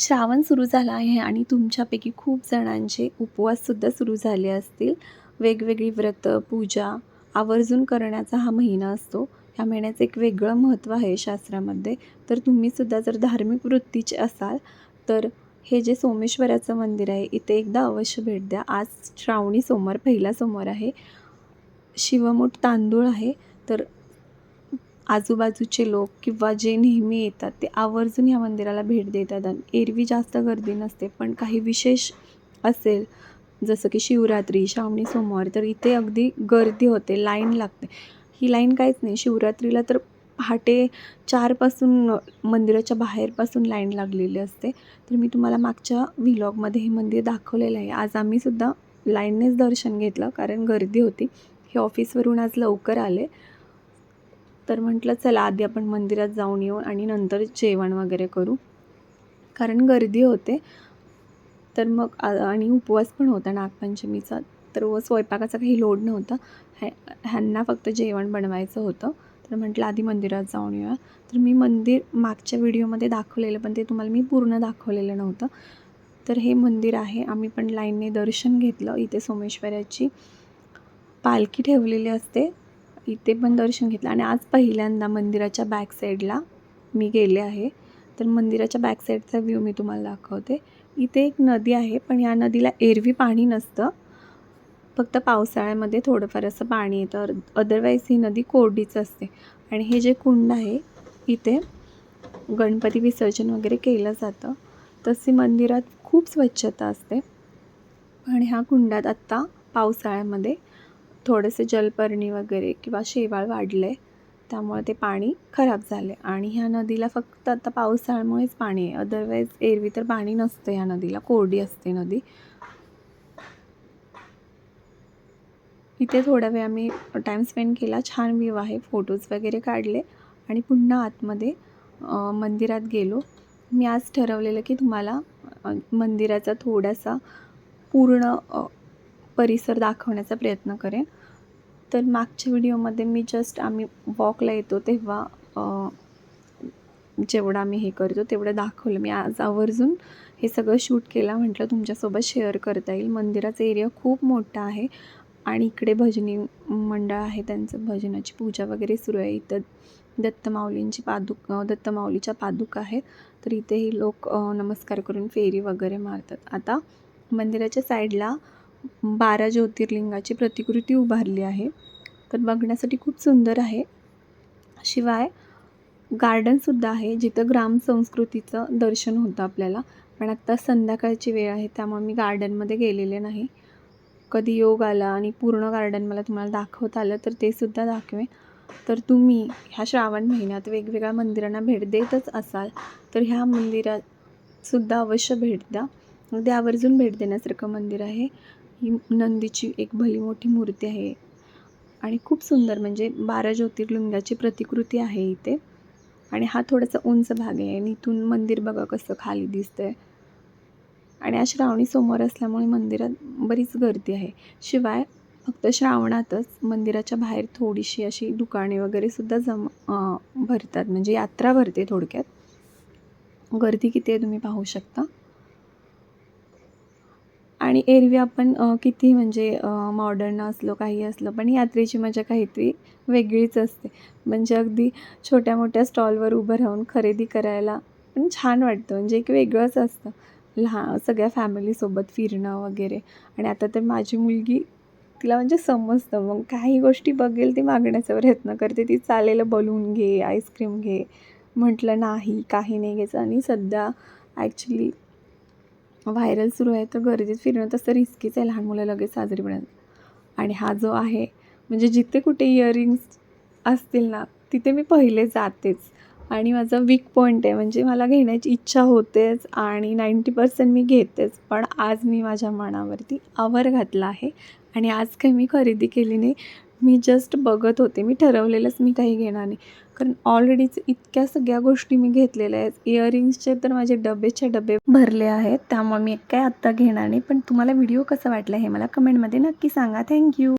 श्रावण सुरू झाला आहे आणि तुमच्यापैकी खूप जणांचे उपवाससुद्धा सुरू झाले असतील. वेगवेगळी व्रत पूजा आवर्जून करण्याचा हा महिना असतो. ह्या महिन्याचं एक वेगळं महत्त्व आहे शास्त्रामध्ये. तर तुम्हीसुद्धा जर धार्मिक वृत्तीचे असाल तर हे जे सोमेश्वराचं मंदिर आहे इथे एकदा अवश्य भेट द्या. आज श्रावणी सोमवार पहिला सोमवार आहे. शिवमूठ तांदूळ आहे. तर आजूबाजूचे लोक किंवा जे नेहमी येतात ते आवर्जून ह्या मंदिराला भेट देतात. आणि एरवी जास्त गर्दी नसते पण काही विशेष असेल जसं की शिवरात्री श्रावणी सोमवार तर इथे अगदी गर्दी होते लाईन लागते. ही लाईन काहीच नाही. शिवरात्रीला तर पहाटे चारपासून मंदिराच्या बाहेरपासून लाईन लागलेली असते. तर मी तुम्हाला मागच्या व्हिलॉगमध्ये हे मंदिर दाखवलेलं आहे. आज आम्हीसुद्धा लाईननेच दर्शन घेतलं कारण गर्दी होती. हे ऑफिसवरून आज लवकर आले. तर म्हटलं चला आधी आपण मंदिरात जाऊन येऊ आणि नंतर जेवण वगैरे करू. कारण गर्दी होते. तर मग आणि उपवास पण होता नागपंचमीचा. तर व स्वयंपाकाचा काही लोड नव्हता. ह्या ह्यांना फक्त जेवण बनवायचं होतं. तर म्हटलं आधी मंदिरात जाऊन येऊया. तर मी मंदिर मागच्या व्हिडिओमध्ये दाखवलेलं पण ते तुम्हाला मी पूर्ण दाखवलेलं नव्हतं. तर हे मंदिर आहे. आम्ही पण लाईनने दर्शन घेतलं. इथे सोमेश्वराची पालखी ठेवलेली असते. इथे पण दर्शन घेतलं. आणि आज पहिल्यांदा मंदिराच्या बॅक साईडला मी गेले आहे. तर मंदिराच्या बॅक साईडचा व्ह्यू मी तुम्हाला दाखवते. इथे एक नदी आहे पण या नदीला एरवी पाणी नसतं. फक्त पावसाळ्यामध्ये थोडंफार असं पाणी येतं. अदरवाईज ही नदी कोरडीच असते. आणि हे जे कुंड आहे इथे गणपती विसर्जन वगैरे केलं जातं. तसे मंदिरात खूप स्वच्छता असते. आणि ह्या कुंडात आत्ता पावसाळ्यामध्ये थोडेसे जलपर्णी वगैरे किंवा शेवाळ वाढलं आहे त्यामुळे ते पाणी खराब झाले आणि ह्या नदीला फक्त आता पावसाळ्यामुळेच पाणी आहे. अदरवाईज एरवी तर पाणी नसतं ह्या नदीला. कोरडी असते नदी. इथे थोडा वेळ आम्ही टाईम स्पेंड केला. छान व्ह्यू आहे. फोटोज वगैरे काढले. आणि पुन्हा आतमध्ये मंदिरात गेलो. मी आज ठरवलेलं की तुम्हाला मंदिराचा थोडासा पूर्ण परिसर दाखवण्याचा प्रयत्न करेन. तर मागच्या व्हिडिओमध्ये मी जस्ट आम्ही वॉकला येतो तेव्हा जेवढं आम्ही हे करतो तेवढं दाखवलं. मी आज आवर्जून हे सगळं शूट केलं. म्हटलं तुमच्यासोबत शेअर करता येईल. मंदिराचा एरिया खूप मोठा आहे आणि इकडे भजनी मंडळ आहे. त्यांचं भजनाची पूजा वगैरे सुरू आहे. इथं दत्तमाऊलींची पादुक दत्तमाऊलीच्या पादुका आहेत. तर इथेही लोक नमस्कार करून फेरी वगैरे मारतात. आता मंदिराच्या साईडला बारा ज्योतिर्लिंगाची प्रतिकृती उभारली आहे. तर बघण्यासाठी खूप सुंदर आहे. शिवाय गार्डनसुद्धा आहे जिथं ग्रामसंस्कृतीचं दर्शन होतं आपल्याला. पण आत्ता संध्याकाळची वेळ आहे त्यामुळे मी गार्डनमध्ये गेलेले नाही. कधी योग आला आणि पूर्ण गार्डन मला तुम्हाला दाखवता आलं तर ते सुद्धा दाखवेन. तर तुम्ही ह्या श्रावण महिन्यात वेगवेगळ्या मंदिरांना भेट देतच असाल तर ह्या मंदिरातसुद्धा अवश्य भेट द्या. अगदी आवर्जून भेट देण्यासारखं मंदिर आहे. ही नंदीची एक भली मोठी मूर्ती आहे. आणि खूप सुंदर म्हणजे बारा ज्योतिर्लिंगाची प्रतिकृती आहे इथे. आणि हा थोडासा उंच भाग आहे आणि इथून मंदिर बघा कसं खाली दिसतंय. आणि आज श्रावणी सोमवार असल्यामुळे मंदिरात बरीच गर्दी आहे. शिवाय फक्त श्रावणातच मंदिराच्या बाहेर थोडीशी अशी दुकाने वगैरे सुद्धा जम भरतात. म्हणजे यात्रा भरते थोडक्यात. गर्दी किती आहे तुम्ही पाहू शकता. आणि एरवी आपण किती म्हणजे मॉडर्न असलो काही असलं पण यात्रेची मजा काहीतरी वेगळीच असते. म्हणजे अगदी छोट्या मोठ्या स्टॉलवर उभं राहून खरेदी करायला पण छान वाटतं. म्हणजे एक वेगळंच असतं. लहान सगळ्या फॅमिलीसोबत फिरणं वगैरे. आणि आता तर माझी मुलगी तिला म्हणजे समजतं. मग काही गोष्टी बघेल ती मागण्याचा प्रयत्न करते. ती चालेल बलून घे आईस्क्रीम घे. म्हटलं नाही काही नाही घ्यायचं. आणि सध्या ॲक्च्युली व्हायरल सुरू आहे तर गर्दीत फिरणं तसं रिस्कीच आहे लहान मुलं लगेच साजरी पडतात आणि हा जो आहे म्हणजे जिथे कुठे इयरिंग्स असतील ना तिथे मी पहिले जातेच. आणि माझा वीक पॉईंट आहे म्हणजे मला घेण्याची इच्छा होतेच आणि नाईंटी पर्सेंट मी घेतेच. पण आज मी माझ्या मनावरती आवर घातला आहे आणि आज काही मी खरेदी केली नाही. मी जस्ट बघत होते मी ठरवलेलंच मी काही घेणार नाही. कारण ऑलरेडीच इतक्या सगळ्या गोष्टी मी घेतलेल्या आहेत. इयरिंग्सचे तर माझे डबेचे डबे भरले आहेत. त्यामुळे मी काय आत्ता घेणार नाही. पण तुम्हाला व्हिडिओ कसा वाटला हे मला कमेंटमध्ये नक्की सांगा. थँक्यू